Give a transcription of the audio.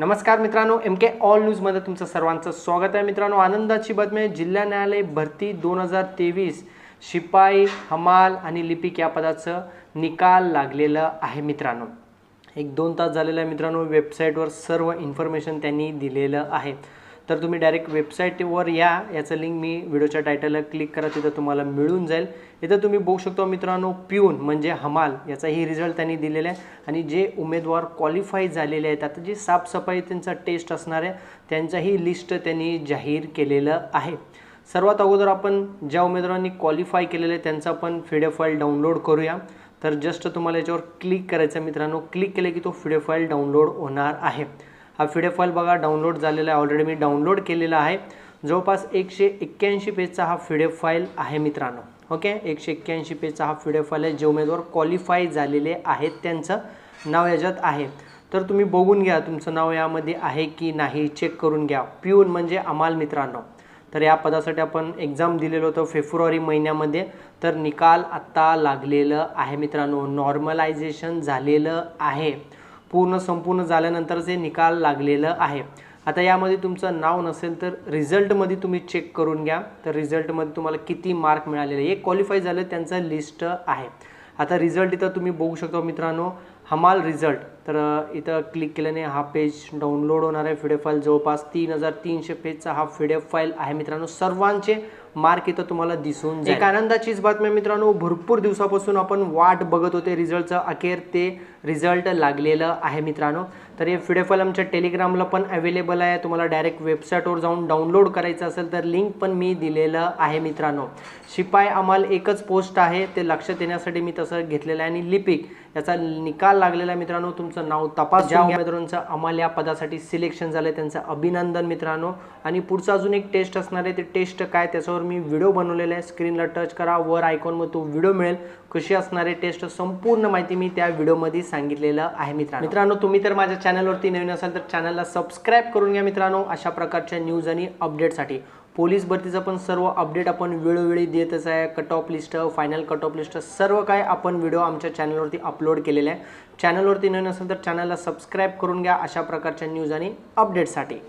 नमस्कार मित्रांनो एम के ऑल न्यूजमध्ये तुमचं सर्वांचं स्वागत आहे. मित्रांनो आनंदाची बातमी जिल्हा न्यायालय भरती दोन हजार तेवीस शिपाई हमाल आणि लिपिक या पदाचं निकाल लागलेलं आहे मित्रांनो. एक दोन तास झालेलं आहे मित्रांनो वेबसाईटवर सर्व इन्फॉर्मेशन त्यांनी दिलेलं आहे. तर तुम्ही डायरेक्ट वेबसाईटवर या. याचं लिंक मी व्हिडिओच्या टायटलला क्लिक करा तिथं तुम्हाला मिळून जाईल. इथं तुम्ही बघू शकतो मित्रांनो प्यून म्हणजे हमाल. याचाही रिझल्ट त्यांनी दिलेला आहे. आणि जे उमेदवार क्वालिफाय झालेले आहेत आता जी साफसफाई त्यांचा टेस्ट असणार आहे त्यांचाही लिस्ट त्यांनी जाहीर केलेलं आहे. सर्वात अगोदर आपण ज्या उमेदवारांनी क्वालिफाय केलेलं आहे त्यांचा पण फिडेफाईल फाईल डाउनलोड करूया. तर जस्ट तुम्हाला याच्यावर क्लिक करायचं मित्रांनो. क्लिक केलं की तो फिडेफाईल फाईल डाउनलोड होणार आहे. हा पी फाईल बघा डाउनलोड झालेला आहे. ऑलरेडी मी डाउनलोड केलेला आहे. जवळपास एकशे एक्क्याऐंशी पेजचा हा पी फाईल आहे मित्रांनो. ओके एकशे एक्क्याऐंशी पेजचा हा पी फाईल आहे. जे उमेदवार क्वालिफाय झालेले आहेत त्यांचं नाव याच्यात आहे. तर तुम्ही बघून घ्या तुमचं नाव यामध्ये आहे की नाही. चेक करून घ्या. पिऊन म्हणजे अमाल मित्रांनो. तर या पदासाठी आपण एक्झाम दिलेलं होतं फेब्रुवारी महिन्यामध्ये. तर निकाल आत्ता लागलेलं आहे मित्रांनो. नॉर्मलायझेशन झालेलं आहे. पूर्ण संपूर्ण झाल्यानंतरच हे निकाल लागलेलं आहे. आता यामध्ये तुमचं नाव नसेल तर रिझल्टमध्ये तुम्ही चेक करून घ्या. तर रिझल्टमध्ये तुम्हाला किती मार्क मिळालेले हे क्वालिफाय झालं त्यांचं लिस्ट आहे. आता रिझल्ट इथं तुम्ही बघू शकता मित्रांनो. हमाल रिझल्ट तर इथं क्लिक केल्याने हा पेज डाउनलोड होणार आहे. फिडे फाईल जवळपास तीन हजार तीनशे पेजचा हा फिडे फाईल आहे मित्रांनो. सर्वांचे मार्क इथं तुम्हाला दिसून एक आनंदाचीच बातमी मित्रांनो. भरपूर दिवसापासून आपण वाट बघत होते. रिझल्टचं अखेर ते रिझल्ट लागलेलं आहे मित्रांनो. तर हे फिडे फाईल आमच्या टेलिग्रामला पण अवेलेबल आहे. तुम्हाला डायरेक्ट वेबसाईटवर जाऊन डाउनलोड करायचं असेल तर लिंक पण मी दिलेलं आहे मित्रांनो. शिपाय आम्हाला एकच पोस्ट आहे. ते लक्षात येण्यासाठी मी तसं घेतलेलं आहे. आणि लिपिक याचा निकाल लागलेला आहे मित्रांनो. तुमचं नाव तपास ज्या उमेदवारांचं अमाल या पदासाठी सिलेक्शन झालं त्यांचं अभिनंदन मित्रांनो. आणि पुढचं अजून एक टेस्ट असणार आहे ते टेस्ट काय? त्याच्यावर मी व्हिडिओ बनवलेला आहे. स्क्रीनला टच करा वर आयकॉनमध्ये तो व्हिडिओ मिळेल. कशी असणार टेस्ट संपूर्ण माहिती मी त्या व्हिडिओमध्ये सांगितलेलं आहे मित्रांनो. मित्रांनो तुम्ही तर माझ्या चॅनलवरती नवीन असाल तर चॅनलला सबस्क्राईब करून घ्या मित्रांनो. अशा प्रकारच्या न्यूज आणि अपडेटसाठी पोलीस भरतीचं पण सर्व अपडेट आपण वेळोवेळी देतच आहे. Cut off list final cut off list सर्व काय आपण व्हिडिओ आमच्या चॅनलवरती अपलोड केलेले आहे. चॅनलवरती नवीन असेल तर चॅनलला सबस्क्राईब करून घ्या अशा प्रकारच्या न्यूज आणि अपडेटसाठी